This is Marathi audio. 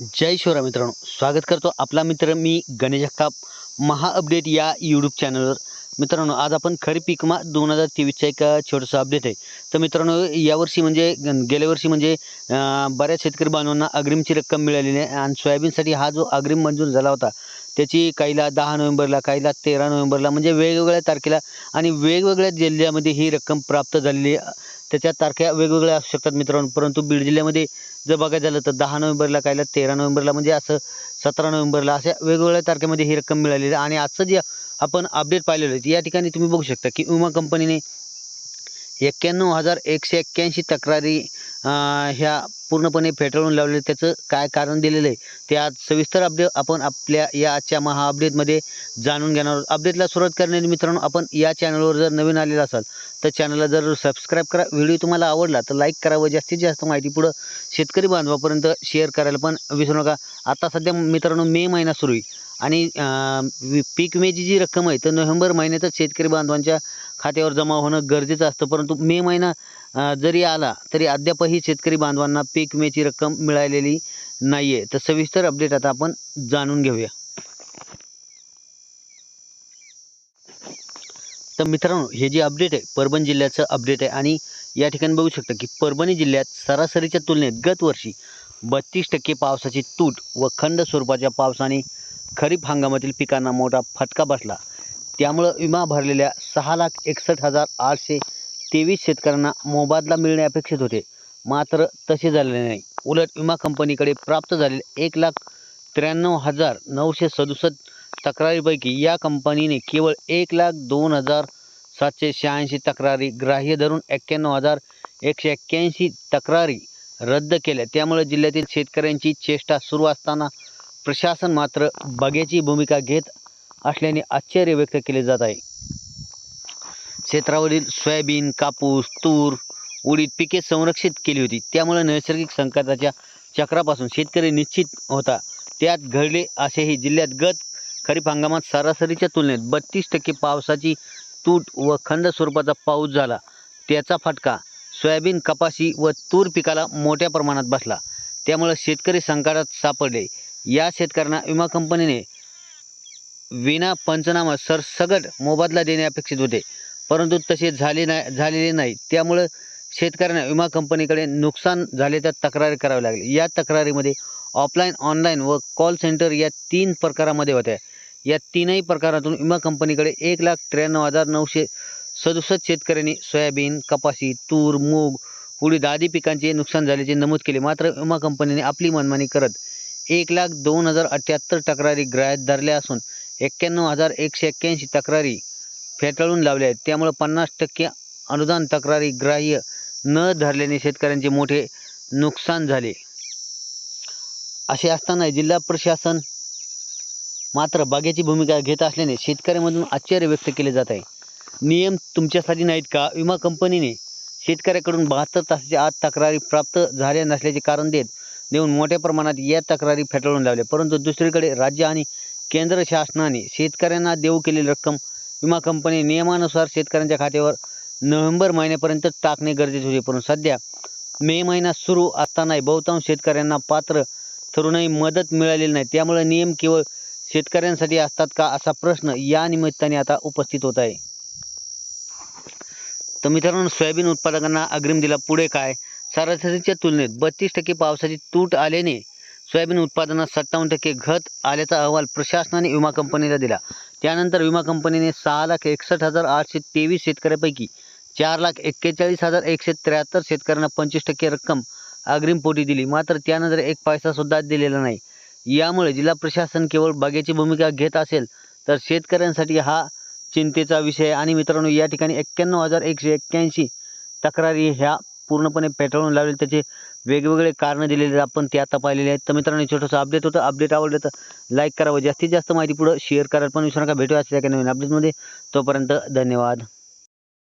जय शिवराय मित्रांनो स्वागत करतो आपला मित्र मी गणेश जगताप महा अपडेट या यूट्यूब चॅनलवर मित्रांनो आज आपण खरीप पिकमा दोन हजार तेवीसचा एक छोटंसं अपडेट आहे. तर मित्रांनो यावर्षी म्हणजे ग- गेल्या वर्षी म्हणजे बऱ्याच शेतकरी बांधवांना अग्रिमची रक्कम मिळालेली आहे. आणि सोयाबीनसाठी हा जो अग्रिम मंजूर झाला होता त्याची काहीला दहा नोव्हेंबरला काहीला तेरा नोव्हेंबरला म्हणजे वेगवेगळ्या तारखेला आणि वेगवेगळ्या जिल्ह्यामध्ये ही रक्कम प्राप्त झालेली त्याच्या तारख्या वेगवेगळ्या असू शकतात मित्रांनो परंतु बीड जिल्ह्यामध्ये जर बघायचं झालं तर दहा नोव्हेंबरला काहीला तेरा नोव्हेंबरला म्हणजे असं सतरा नोव्हेंबरला अशा वेगवेगळ्या तारखेमध्ये ही रक्कम मिळालेली आहे. आणि आजचं जे आपण अपडेट पाहिलेलं आहे या ठिकाणी तुम्ही बघू शकता की विमा कंपनीने एक्क्याण्णव हजार एकशे एक्क्याऐंशी तक्रारी ह्या पूर्णपणे फेटाळून लावले त्याचं काय कारण दिलेलं आहे ते आज सविस्तर अपडेट आपण आपल्या या आजच्या महा अपडेटमध्ये जाणून घेणार आहोत. अपडेटला सुरुवात करण्यासाठी मित्रांनो आपण या चॅनलवर जर नवीन आलेला असाल तर चॅनलला जर सबस्क्राईब करा. व्हिडिओ तुम्हाला आवडला तर लाईक करा व जास्तीत जास्त माहिती पुढं शेतकरी बांधवापर्यंत शेअर करायला पण विसरू नका. आता सध्या मित्रांनो मे महिना सुरू आहे. आणि अं, पीक विम्याची जी रक्कम आहे तर नोव्हेंबर महिन्यातच शेतकरी बांधवांच्या खात्यावर जमा होणं गरजेचं असतं. परंतु मे महिना जरी आला तरी अद्यापही शेतकरी बांधवांना पीक विम्याची रक्कम मिळालेली नाही आहे तर सविस्तर अपडेट आता आपण जाणून घेऊया. तर मित्रांनो हे जे अपडेट आहे परभणी जिल्ह्याचं अपडेट आहे. आणि या ठिकाणी बघू शकता की परभणी जिल्ह्यात सरासरीच्या तुलनेत गतवर्षी बत्तीस टक्के पावसाची तूट व खंड स्वरूपाच्या पावसाने खरीप हंगामातील पिकांना मोठा फटका बसला. त्यामुळं विमा भरलेल्या सहा लाख एकसष्ट हजार आठशे तेवीस शेतकऱ्यांना मोबादला मिळणे अपेक्षित होते. मात्र तसे झालेले नाही. उलट विमा कंपनीकडे प्राप्त झालेले एक लाख त्र्याण्णव हजार नऊशे सदुसष्ट तक्रारीपैकी या कंपनीने केवळ एक लाख दोन हजार सातशे शहाऐंशी तक्रारी ग्राह्य धरून एक्क्याण्णव हजार एकशे एक्क्याऐंशी तक्रारी रद्द केल्या. त्यामुळे जिल्ह्यातील शेतकऱ्यांची चेष्टा सुरू असताना प्रशासन मात्र बघ्याची भूमिका घेत असल्याने आश्चर्य व्यक्त केले जात आहे. क्षेत्रावरील सोयाबीन कापूस तूर उडीद पिके संरक्षित केली होती. त्यामुळे नैसर्गिक संकटाच्या चक्रापासून शेतकरी निश्चित होता. त्यात घडले असेही जिल्ह्यात गत खरीप हंगामात सरासरीच्या तुलनेत बत्तीस टक्के पावसाची तूट व खंड स्वरूपाचा पाऊस झाला. त्याचा फटका सोयाबीन कपाशी व तूर पिकाला मोठ्या प्रमाणात बसला. त्यामुळे शेतकरी संकटात सापडले. या शेतकऱ्यांना विमा कंपनीने विना पंचनामा सरसगट मोबदला देणे अपेक्षित होते. परंतु तसे झाले नाही झालेले नाही. त्यामुळं शेतकऱ्यांना विमा कंपनीकडे नुकसान झाले तर तक्रारी करावी लागली या तक्रारीमध्ये ऑफलाईन ऑनलाईन व कॉल सेंटर या तीन प्रकारामध्ये होत्या. या तीनही प्रकारातून विमा कंपनीकडे एक लाख त्र्याण्णव हजार नऊशे सदुसष्ट शेतकऱ्यांनी सोयाबीन कपाशी तूर मूग उडीद आदी पिकांचे नुकसान झाल्याचे नमूद केले. मात्र विमा कंपनीने आपली मनमानी करत एक लाख दोन हजार अठ्ठ्याहत्तर तक्रारी ग्राह्यात धरल्या असून एक्क्याण्णव हजार एकशे एक्क्याऐंशी तक्रारी फेटाळून लावल्या आहेत. त्यामुळे पन्नास टक्के अनुदान तक्रारी ग्राह्य न धरल्याने शेतकऱ्यांचे मोठे नुकसान झाले. असे असताना जिल्हा प्रशासन मात्र बागेची भूमिका घेत असल्याने शेतकऱ्यांमधून आश्चर्य व्यक्त केले जात आहे. नियम तुमच्यासाठी नाहीत का? विमा कंपनीने शेतकऱ्याकडून बहात्तर तासाच्या आत तक्रारी प्राप्त झाल्या नसल्याचे कारण देत देऊन मोठ्या प्रमाणात या तक्रारी फेटाळून लावल्या. परंतु दुसरीकडे राज्य आणि केंद्र शासनाने शेतकऱ्यांना देऊ केलेली रक्कम विमा कंपनी नियमानुसार शेतकऱ्यांच्या खात्यावर नोव्हेंबर महिन्यापर्यंत टाकणे गरजेचे होते. परंतु सध्या मे महिना सुरू असतानाही बहुतांश शेतकऱ्यांना पात्र ठरूनही मदत मिळालेली नाही. त्यामुळे नियम केवळ शेतकऱ्यांसाठी असतात का असा प्रश्न या निमित्ताने आता उपस्थित होत आहे. तर मित्रांनो सोयाबीन उत्पादकांना अग्रिम दिला पुढे काय? सरासरीच्या तुलनेत बत्तीस टक्के पावसाची तूट आल्याने सोयाबीन उत्पादनात सत्तावन्न टक्के घट आल्याचा अहवाल प्रशासनाने विमा कंपनीला दिला. त्यानंतर विमा कंपनीने सहा लाख एकसष्ट हजार आठशे तेवीस शेतकऱ्यापैकी चार लाख एक्केचाळीस हजार एकशे त्र्याहत्तर शेतकऱ्यांना पंचवीस टक्के रक्कम अग्रिमपोटी दिली. मात्र त्यानंतर एक पैसासुद्धा दिलेला नाही. यामुळे जिल्हा प्रशासन केवळ बागेची भूमिका घेत असेल तर शेतकऱ्यांसाठी हा चिंतेचा विषय आणि मित्रांनो या ठिकाणी एक्क्याण्णव हजार एकशे एक्क्याऐंशी तक्रारी ह्या पूर्णपणे पेटाळून लावले त्याचे वेगवेगळे कारणं दिलेले आपण ते आता पाहिलेले आहेत. तर मित्रांनो छोटंसं अपडेट होतं. अपडेट आवडलं तर लाईक करावं जास्तीत जास्त माहिती पुढं शेअर करायला पण विसरू नका भेटूया असल्या काही नवीन अपडेटमध्ये तोपर्यंत धन्यवाद.